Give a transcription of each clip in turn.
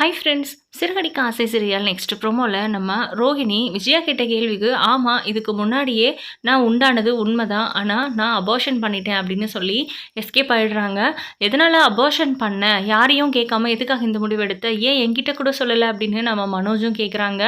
Hi friends சிறுகடிக்க ஆசை சிறியால் next ப்ரோமோவில் நம்ம ரோஹிணி விஜயா கேட்ட கேள்விக்கு ஆமாம் இதுக்கு முன்னாடியே நான் உண்டானது உண்மைதான். ஆனால் நான் அபார்ஷன் பண்ணிட்டேன் அப்படின்னு சொல்லி எஸ்கேப் ஆகிடுறாங்க எதனால் அபார்ஷன் பண்ண? யாரையும் கேட்காம எதுக்காக இந்த முடிவு எடுத்த? ஏன் என்கிட்ட கூட சொல்லலை? அப்படின்னு நம்ம மனோஜும் கேட்குறாங்க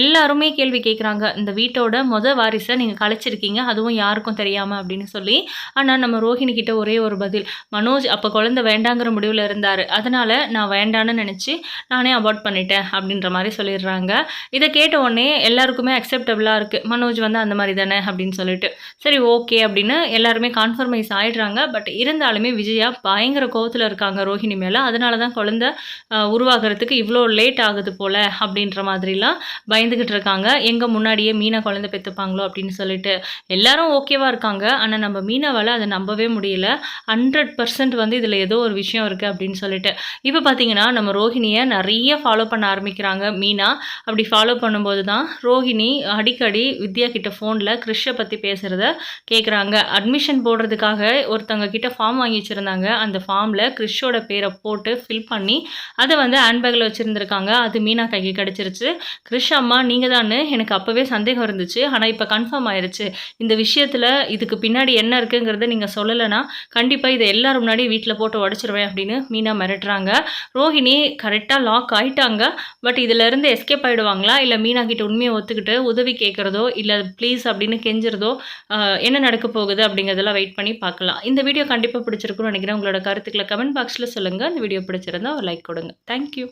எல்லாருமே கேள்வி கேட்குறாங்க இந்த வீட்டோட மொதல் வாரிசை நீங்கள் கழிச்சிருக்கீங்க அதுவும் யாருக்கும் தெரியாமல் அப்படின்னு சொல்லி. ஆனால் நம்ம ரோஹிணி கிட்ட ஒரே ஒரு பதில். மனோஜ் அப்போ குழந்தை வேண்டாங்கிற முடிவில் இருந்தார். அதனால் நான் வேண்டான்னு நினச்சி நானே அபார்ட் பண்ணிட்டேன். அப்படின்ற மாதிரி சொல்லிடுறாங்க. இதை கேட்ட உடனே எல்லாருக்குமே அக்செப்டபுளாக இருக்குது மனோஜ் வந்து அந்த மாதிரி தானே அப்படின்னு சொல்லிட்டு. சரி ஓகே அப்படின்னு எல்லாருமே கான்ஃபர்மைஸ் ஆகிடுறாங்க பட் இருந்தாலுமே விஜயா பயங்கர கோவத்தில் இருக்காங்க ரோஹிணி மேலே. அதனால தான் குழந்த உருவாகிறதுக்கு இவ்வளோ லேட் ஆகுது போல் அப்படின்ற மாதிரிலாம் பயந்துக்கிட்டு இருக்காங்க. எங்கே முன்னாடியே மீனா குழந்தை பெற்றுப்பாங்களோ அப்படின்னு சொல்லிட்டு. எல்லாரும் ஓகேவாக இருக்காங்க. ஆனால் நம்ம மீனாவால் அதை நம்பவே முடியல. ஹண்ட்ரட் பர்சன்ட் வந்து இதில் ஏதோ ஒரு விஷயம் இருக்குது அப்படின்னு சொல்லிட்டு. இப்போ பார்த்தீங்கன்னா நம்ம ரோஹிணியை நிறைய ஃபாலோ பண்ண ஆரம்பிக்கிறாங்க. மீனா அப்படி ஃபாலோ பண்ணும்போது தான் ரோஹிணி அடிக்கடி வித்யா கிட்ட ஃபோனில் கிறிஷை பற்றி பேசுகிறத கேட்குறாங்க அட்மிஷன் போடுறதுக்காக ஒருத்தவங்க கிட்ட ஃபார்ம் வாங்கி வச்சுருந்தாங்க. அந்த ஃபார்மில் கிறிஷோட பேரை போட்டு ஃபில் பண்ணி அதை வந்து ஹேண்ட்பேக்கில் வச்சுருந்துருக்காங்க. அது மீனா கைக்கு கிடச்சிருச்சு. கிறிஷ் அம்மா நீங்கள் தான் எனக்கு அப்போவே சந்தேகம் இருந்துச்சு. ஆனால் இப்போ கன்ஃபார்ம் ஆயிடுச்சு இந்த விஷயத்தில் இதுக்கு பின்னாடி என்ன இருக்குங்கிறத நீங்கள் சொல்லலைன்னா கண்டிப்பாக இதை எல்லாரும் முன்னாடி வீட்டில் போட்டு உடச்சிருவேன் அப்படின்னு மீனா மிரட்டுறாங்க. ரோஹிணி கரெக்டாக லாக் ஆகிட்டாங்க பட் இதிலேருந்து எஸ்கேப் ஆகிடுவாங்களா இல்லை மீனா கிட்ட உண்மையை ஒத்துக்கிட்டு உதவி கேட்குறதோ இல்லை ப்ளீஸ் அப்படின்னு கெஞ்சுறதோ என்ன நடக்க போகுது அப்படிங்கிறதெல்லாம் வெயிட் பண்ணி பார்க்கலாம். இந்த வீடியோ கண்டிப்பாக பிடிச்சிருக்குன்னு நினைக்கிறேன். உங்களோட கருத்துக்களை கமெண்ட் பாக்ஸில் சொல்லுங்கள் இந்த வீடியோ பிடிச்சிருந்தா ஒரு லைக் கொடுங்க. தேங்க்யூ